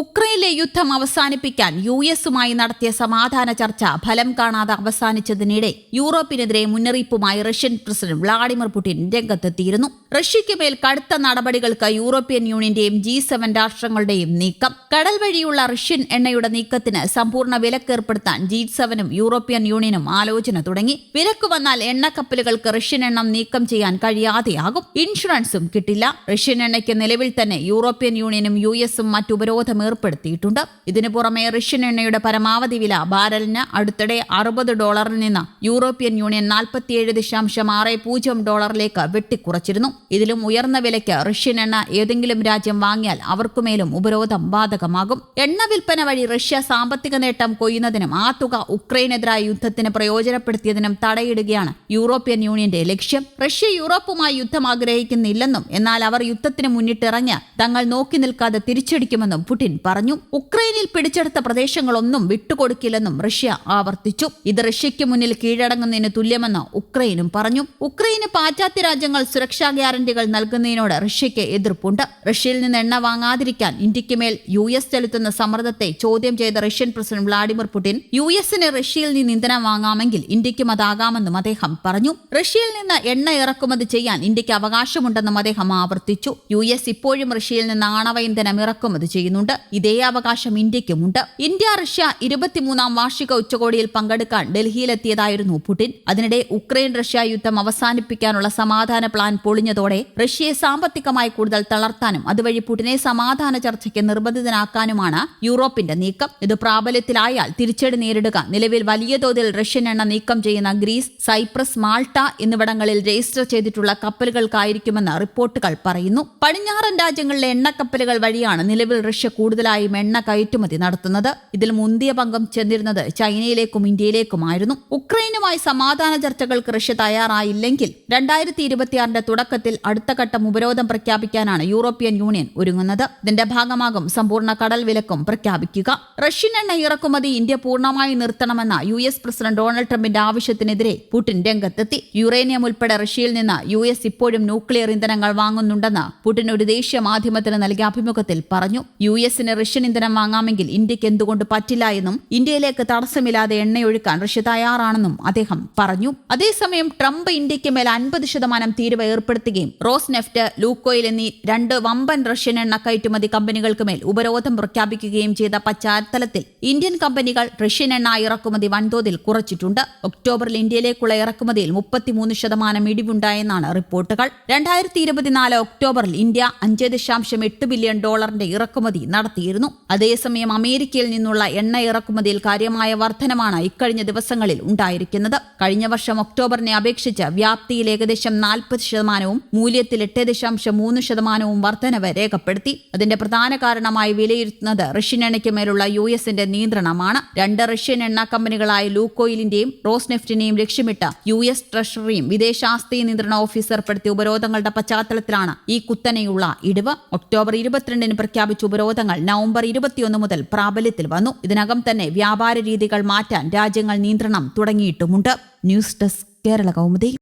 ഉക്രൈനിലെ യുദ്ധം അവസാനിപ്പിക്കാൻ യു എസുമായി നടത്തിയ സമാധാന ചർച്ച ഫലം കാണാതെ അവസാനിച്ചതിനിടെ യൂറോപ്പിനെതിരെ മുന്നറിയിപ്പുമായി റഷ്യൻ പ്രസിഡന്റ് വ്ളാഡിമിർ പുടിൻ രംഗത്തെത്തിയിരുന്നു. റഷ്യയ്ക്ക് മേൽ കടുത്ത നടപടികൾക്ക് യൂറോപ്യൻ യൂണിയന്റെയും ജി സെവൻ രാഷ്ട്രങ്ങളുടെയും നീക്കം. കടൽ വഴിയുള്ള റഷ്യൻ എണ്ണയുടെ നീക്കത്തിന് സമ്പൂർണ വിലക്കേർപ്പെടുത്താൻ ജി സെവനും യൂറോപ്യൻ യൂണിയനും ആലോചന തുടങ്ങി. വിലക്ക് വന്നാൽ എണ്ണ കപ്പലുകൾക്ക് റഷ്യൻ എണ്ണം നീക്കം ചെയ്യാൻ കഴിയാതെയാകും. ഇൻഷുറൻസും കിട്ടില്ല. റഷ്യൻ എണ്ണയ്ക്ക് നിലവിൽ തന്നെ യൂറോപ്യൻ യൂണിയനും യു എസും മറ്റു ഉപരോധം ഏർപ്പെടുത്തിയിട്ടുണ്ട്. ഇതിനു പുറമെ റഷ്യൻ എണ്ണയുടെ പരമാവധി വില ബാരലിന് അടുത്തിടെ അറുപത് ഡോളറിൽ നിന്ന് യൂറോപ്യൻ യൂണിയൻ നാൽപ്പത്തിയേഴ് ദശാംശം ആറ് പൂജ്യം ഡോളറിലേക്ക് വെട്ടിക്കുറച്ചിരുന്നു. ഇതിലും ഉയർന്ന വിലയ്ക്ക് റഷ്യൻ എണ്ണ ഏതെങ്കിലും രാജ്യം വാങ്ങിയാൽ അവർക്കുമേലും ഉപരോധം ബാധകമാകും. എണ്ണ വിൽപ്പന വഴി റഷ്യ സാമ്പത്തിക നേട്ടം കൊയ്യുന്നതിനും ആ തുക ഉക്രൈനെതിരായ യുദ്ധത്തിന് പ്രയോജനപ്പെടുത്തിയതിനും തടയിടുകയാണ് യൂറോപ്യൻ യൂണിയന്റെ ലക്ഷ്യം. റഷ്യ യൂറോപ്പുമായി യുദ്ധം ആഗ്രഹിക്കുന്നില്ലെന്നും എന്നാൽ അവർ യുദ്ധത്തിന് മുന്നിട്ടിറങ്ങി തങ്ങൾ നോക്കി നിൽക്കാതെ തിരിച്ചടിക്കുമെന്നും പുടിൻ പറഞ്ഞു ഉക്രൈനിൽ പിടിച്ചെടുത്ത പ്രദേശങ്ങളൊന്നും വിട്ടുകൊടുക്കില്ലെന്നും റഷ്യ ആവർത്തിച്ചു. ഇത് റഷ്യയ്ക്ക് മുന്നിൽ കീഴടങ്ങുന്നതിന് തുല്യമെന്ന് ഉക്രൈനും പറഞ്ഞു. ഉക്രൈന് പാശ്ചാത്യ രാജ്യങ്ങൾ സുരക്ഷാ ഗ്യാരണ്ടികൾ നൽകുന്നതിനോട് റഷ്യയ്ക്ക് എതിർപ്പുണ്ട്. റഷ്യയിൽ നിന്ന് എണ്ണ വാങ്ങാതിരിക്കാൻ ഇന്ത്യയ്ക്ക് മേൽ യു എസ് ചെലുത്തുന്ന സമ്മർദ്ദത്തെ ചോദ്യം ചെയ്ത Russian president Vladimir Putin U എസിന് റഷ്യയിൽ നിന്ന് ഇന്ധനം വാങ്ങാമെങ്കിൽ ഇന്ത്യക്കും അതാകാമെന്നും അദ്ദേഹം പറഞ്ഞു. റഷ്യയിൽ നിന്ന് എണ്ണ ഇറക്കുമതി ചെയ്യാൻ ഇന്ത്യയ്ക്ക് അവകാശമുണ്ടെന്നും അദ്ദേഹം ആവർത്തിച്ചു. യു എസ് ഇപ്പോഴും റഷ്യയിൽ നിന്ന് ആണവ ഇന്ധനം ഇറക്കുമതി ചെയ്യുന്നുണ്ട്. ഇതേ അവകാശം ഇന്ത്യക്കുമുണ്ട് ഇന്ത്യ റഷ്യ ഇരുപത്തിമൂന്നാം വാർഷിക ഉച്ചകോടിയിൽ പങ്കെടുക്കാൻ ഡൽഹിയിലെത്തിയതായിരുന്നു പുടിൻ. അതിനിടെ ഉക്രൈൻ റഷ്യ യുദ്ധം അവസാനിപ്പിക്കാനുള്ള സമാധാന പ്ലാൻ പൊളിഞ്ഞതോടെ റഷ്യയെ സാമ്പത്തികമായി കൂടുതൽ തളർത്താനും അതുവഴി പുടിനെ സമാധാന ചർച്ചയ്ക്ക് നിർബന്ധിതനാക്കാനുമാണ് യൂറോപ്പിന്റെ നീക്കം. ഇത് പ്രാബല്യത്തിലായാൽ തിരിച്ചടി നേരിടുക. നിലവിൽ വലിയ തോതിൽ റഷ്യൻ എണ്ണ നീക്കം ചെയ്യുന്ന ഗ്രീസ് സൈപ്രസ് മാൾട്ട എന്നിവിടങ്ങളിൽ രജിസ്റ്റർ ചെയ്തിട്ടുള്ള കപ്പലുകൾക്കായിരിക്കുമെന്ന് റിപ്പോർട്ടുകൾ പറയുന്നു. പടിഞ്ഞാറൻ രാജ്യങ്ങളിലെ എണ്ണക്കപ്പലുകൾ വഴിയാണ് നിലവിൽ റഷ്യ കൂടുതലായും എണ്ണ കയറ്റുമതി നടത്തുന്നത്. ഇതിൽ മുന്തിയ പങ്കം ചെന്നിരുന്നത് ചൈനയിലേക്കും ഇന്ത്യയിലേക്കുമായിരുന്നു. ഉക്രൈനുമായി സമാധാന ചർച്ചകൾക്ക് റഷ്യ തയ്യാറായില്ലെങ്കിൽ രണ്ടായിരത്തി ഇരുപത്തിയാറിന്റെ തുടക്കത്തിൽ അടുത്ത ഘട്ടം ഉപരോധം പ്രഖ്യാപിക്കാനാണ് യൂറോപ്യൻ യൂണിയൻ ഒരുങ്ങുന്നത്. ഇതിന്റെ ഭാഗമാകും സമ്പൂർണ കടൽ വിലക്കും പ്രഖ്യാപിക്കുക. റഷ്യൻ എണ്ണ ഇറക്കുമതി ഇന്ത്യ പൂർണമായി നിർത്തണമെന്ന യു എസ് പ്രസിഡന്റ് ഡൊണാൾഡ് ട്രംപിന്റെ ആവശ്യത്തിനെതിരെ പുടിൻ രംഗത്തെത്തി. യുറേനിയം ഉൾപ്പെടെ റഷ്യയിൽ നിന്ന് യു എസ് ഇപ്പോഴും ന്യൂക്ലിയർ ഇന്ധനങ്ങൾ വാങ്ങുന്നുണ്ടെന്ന് പുടിൻ ഒരു ദേശീയ മാധ്യമത്തിന് നൽകിയ അഭിമുഖത്തിൽ പറഞ്ഞു. യു എസിന് റഷ്യൻ ഇന്ധനം വാങ്ങാമെങ്കിൽ ഇന്ത്യയ്ക്ക് എന്തുകൊണ്ട് പറ്റില്ല എന്നും ഇന്ത്യയിലേക്ക് തടസ്സമില്ലാതെ എണ്ണയൊഴുക്കാൻ റഷ്യ തയ്യാറാണെന്നും അദ്ദേഹം പറഞ്ഞു. അതേസമയം ട്രംപ് ഇന്ത്യയ്ക്ക് മേൽ അൻപത് ശതമാനം തീരുവ ഏർപ്പെടുത്തുകയും റോസ് നെഫ്റ്റ് ലൂക്കോയിൽ എന്നീ രണ്ട് വമ്പൻ റഷ്യൻ എണ്ണ കയറ്റുമതി കമ്പനികൾക്ക് മേൽ ഉപരോധം പ്രഖ്യാപിക്കുകയും ചെയ്ത പശ്ചാത്തലത്തിൽ ഇന്ത്യൻ കമ്പനികൾ റഷ്യൻ എണ്ണ ഇറക്കുമതി വൻതോതിൽ കുറച്ചിട്ടുണ്ട്. ഒക്ടോബറിൽ ഇന്ത്യയിലേക്കുള്ള ഇറക്കുമതിയിൽ മുപ്പത്തിമൂന്ന് ശതമാനം ഇടിവുണ്ടായെന്നാണ് റിപ്പോർട്ടുകൾ. രണ്ടായിരത്തി ഇരുപത്തിനാല് ഒക്ടോബറിൽ ഇന്ത്യ അഞ്ച് ദശാംശം എട്ട് ബില്യൺ ഡോളറിന്റെ ഇറക്കുമതി നടത്തിയിരുന്നു. അതേസമയം അമേരിക്കയിൽ നിന്നുള്ള എണ്ണ ഇറക്കുമതിയിൽ കാര്യമായ വർധനമാണ് ഇക്കഴിഞ്ഞ ദിവസങ്ങളിൽ ഉണ്ടായിരിക്കുന്നത്. കഴിഞ്ഞ വർഷം ഒക്ടോബറിനെ അപേക്ഷിച്ച് വ്യാപ്തിയിൽ ഏകദേശം നാൽപ്പത് ശതമാനവും മൂല്യത്തിൽ എട്ട് ദശാംശം മൂന്ന് ശതമാനവും വർധനവ് രേഖപ്പെടുത്തി. അതിന്റെ പ്രധാന കാരണമായി വിലയിരുത്തുന്നത് റഷ്യൻ എണ്ണയ്ക്ക് മേലുള്ള യു എസിന്റെ നിയന്ത്രണമാണ്. രണ്ട് റഷ്യൻ എണ്ണ കമ്പനികളായ ലൂക്കോയിലിന്റെയും റോസ്നെഫ്റ്റിനെയും ലക്ഷ്യമിട്ട് യു എസ് ട്രഷറിയും വിദേശാസ്തി നിയന്ത്രണ ഓഫീസർ ഏർപ്പെടുത്തിയ ഉപരോധങ്ങളുടെ പശ്ചാത്തലത്തിലാണ് ഈ കുത്തനെയുള്ള ഇടിവ്. ഒക്ടോബർ ഇരുപത്തിരണ്ടിന് പ്രഖ്യാപിച്ച ഉപരോധങ്ങൾ നവംബർ ഇരുപത്തിയൊന്ന് മുതൽ പ്രാബല്യത്തിൽ വന്നു. ഇതിനകം തന്നെ വ്യാപാര രീതികൾ മാറ്റാൻ രാജ്യങ്ങൾ നിയന്ത്രണം തുടങ്ങിയിട്ടുമുണ്ട്. News desk Kerala Kaumudi.